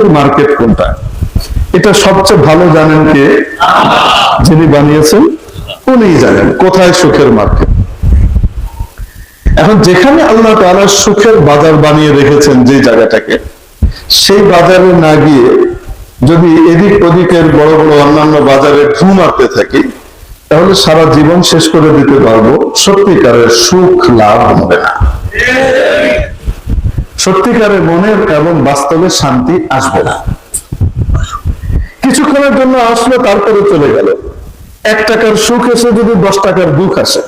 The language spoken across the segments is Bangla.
সুখের মার্কেট কোনটা এটা সবচেয়ে ভালো জানেন কে? যিনি বানিয়েছেন, উনিই জানেন কোথায় সুখের মার্কেট এখন যেখানে আল্লাহ তাআলা সুখের বাজার বানিয়ে রেখেছেন যে জায়গাটাকে, সেই বাজারে না গিয়ে যদি এদিক ওদিকের বড় বড় অন্যান্য বাজারে ঢু মারতে থাকি, তাহলে সারা জীবন শেষ করে দিতে পারব, সত্যিকারের সুখ লাভ হবে না। সত্যিকারের মনের এবং বাস্তবে শান্তি আসবে না। কিছুক্ষণের জন্য আসলো, তারপরে চলে গেল। এক টাকার সুখ এসে যদি দশ টাকার দুঃখ আসে,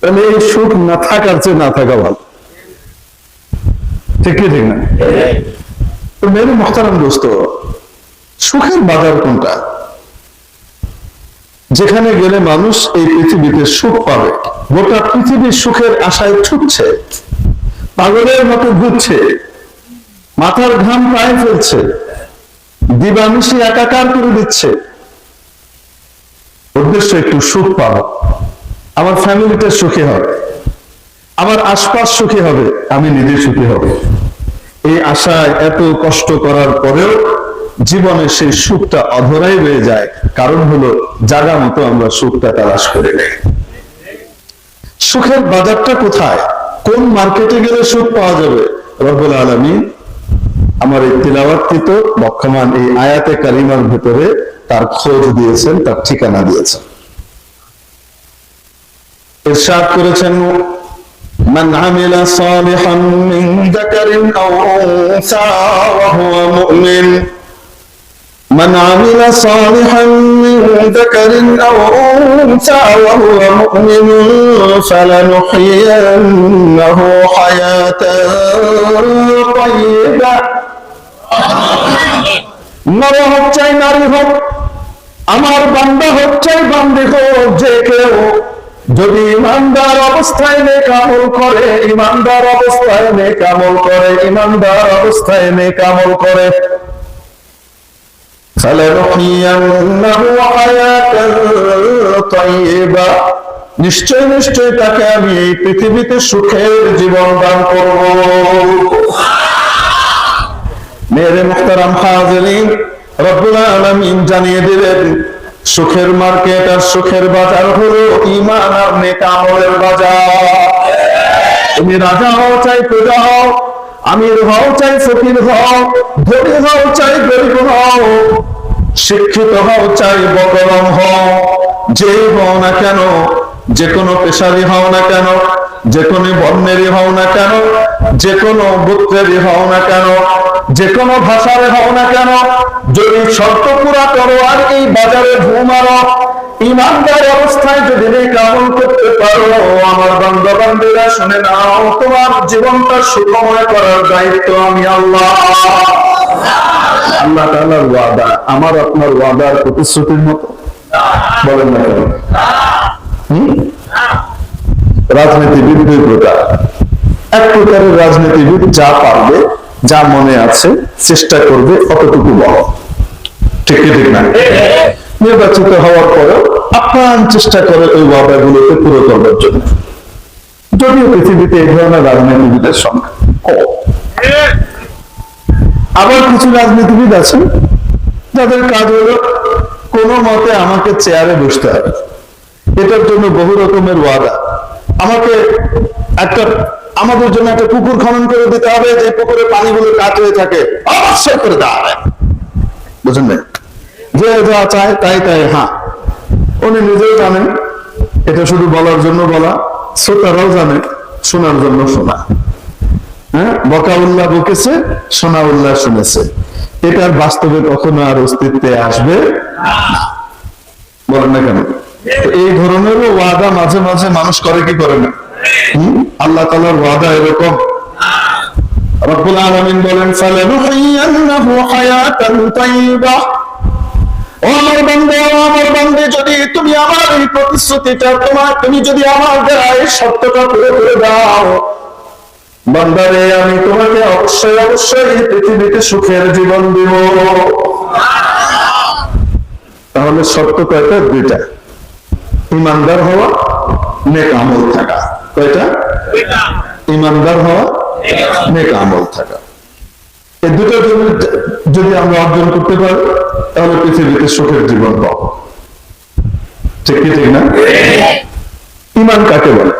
তাহলে এই সুখ না থাকার চেয়ে না থাকা ভালো। ঠিক কি, ঠিক না? তো মেরে মহতারাম দোস্ত, সুখের বাজার কোনটা? যেখানে গেলে মানুষ এই পৃথিবীতে সুখ পাবে, গোটা পৃথিবীর সুখের আশায় ছুটছে। পাগলের মতো ঘুরছে। মাথার ঘাম পায়ে ফেলছে। দিবানিশি একাকার করে দিচ্ছে। উদ্দেশ্য একটু সুখ পাবো আমার ফ্যামিলিটা সুখী হবে। আমার আশপাশ সুখী হবে। আমি নিজে সুখী হব। এই আশায় এত কষ্ট করার পরেও জীবনে সেই সুখটা অধরাই রয়ে যায়। কারণ হলো, জাগা মতো আমরা সুখটা তালাশ করে নেই। সুখের বাজারটা কোথায়? কোন মার্কেটে গেলে সুখ পাওয়া যাবে রব্বুল আলমী আমার এই তিলাওয়াতকৃত বক্ষমান এই আয়াতে কারিমার ভেতরে তার খোঁজ দিয়েছেন তার ঠিকানা দিয়েছেন ইরশাদ করেছেন من عمل صالحا من ذكر أو أنثى وهو مؤمن من عمل صالحا من ذكر أو أنثى وهو مؤمن فلنحيينه حياة طيبة নর হোক চাই নারী হোক আমার বান্দা হোক চাই বান্দি হোক যে কেউ যদি ইমানদার অবস্থায় নেক আমল করে ইমানদার অবস্থায় নেক আমল করে ইমানদার অবস্থায় নেক আমল করে فلنحيينه حياة طيبة নিশ্চয় নিশ্চয় তাকে আমি এই পৃথিবীতে সুখের জীবন দান করব। মেরে মুখতারাম হাজরিন, রব্বুল আলামিন জানিয়ে দিলেন, সুখের মার্কেট আর সুখের বাজার হলো ইমান আর আমলের বাজার। তুমি রাজা হও চাই প্রজা হও আমির হও চাই ফকির হও, ধনী হও চাই গরিব হও, শিক্ষিত হও চাই বকলম হও। যে হও না কেন, যে কোনো পেশারি হও না কেন, যে কোনো বর্ণেরই হও না কেন, যে কোনো গোত্রেরই হও না কেন, যে কোনো ভাষারে হও না কেন, যদি শর্ত পুরা করো আর এই বাজারে ঘুমারো ইমানদার অবস্থায় যদি আমল করতে পারো, আমার বান্দা বান্দিরা শুনে নাও, তোমার জীবনটা সুখময় করার দায়িত্ব আমি আল্লাহ। আল্লাহ ওয়াদা, আমার আপনার ওয়াদার প্রতিশ্রুতির মতো। বলেন না কেন? রাজনীতিবিদ দুই প্রকার। এক প্রকারের রাজনীতিবিদ যা পারবে, যা মনে আছে, চেষ্টা করবে, অতটুকু বলো। ঠিক ঠিক না? নির্বাচিত হওয়ার পরেও আপ্রাণ চেষ্টা করে ওই ওয়াদাগুলোকে পুরো করবার জন্য। যদিও পৃথিবীতে এই ধরনের রাজনীতিবিদের সংখ্যা কম। আবার কিছু রাজনীতিবিদ আছেন, যাদের কাজ হলো কোনো মতে আমাকে চেয়ারে বসতে হবে। এটার জন্য বহু রকমের ওয়াদা। আমাকে একটা, আমাদের জন্য একটা পুকুর খনন করে দিতে হবে, যে পুকুরে পানিগুলো কাট হয়ে থাকে, অবশ্যই করে দেওয়া হবে। বুঝলেন? যে যা চায় তাই তাই হ্যাঁ। উনি নিজেও জানেন, এটা শুধু বলার জন্য বলা, শ্রোতারাও জানে, শোনার জন্য শোনা। হ্যাঁ? বকা উল্লাহ বকেছে সোনা উল্লাহ শুনেছে। এটার বাস্তবে কখনো আর অস্তিত্বে আসবে। বলেন না কেন? এই ধরনেরও ওয়াদা মাঝে মাঝে মানুষ করে, কি করে না? আল্লাহ তালার ওয়াদা এরকম। রব্বুল আলামিন বলেন, ফালানুহিয়ান্নাহু হায়াতান তাইয়্যিবা আমার বান্দা ও আমার বান্দে যদি তুমি আমার এই প্রতিশ্রুতিটা তোমার তুমি যদি আমার দ্বারা এই সত্যটা পুরো করে দাও। বান্দারে আমি তোমাকে অবশ্যই অবশ্যই পৃথিবীতে সুখের জীবন দিব। তাহলে সত্য কয়টা? দুইটা। ইমানদার হওয়া নেক আমল থাকা। কয়টা? ইমানদার হওয়া নেক আমল থাকা। এই দুটো জমি যদি আমরা অর্জন করতে পারি, তাহলে পৃথিবীতে সুখের জীবন পাবো। ঠিক না? ইমান কাকে বলে?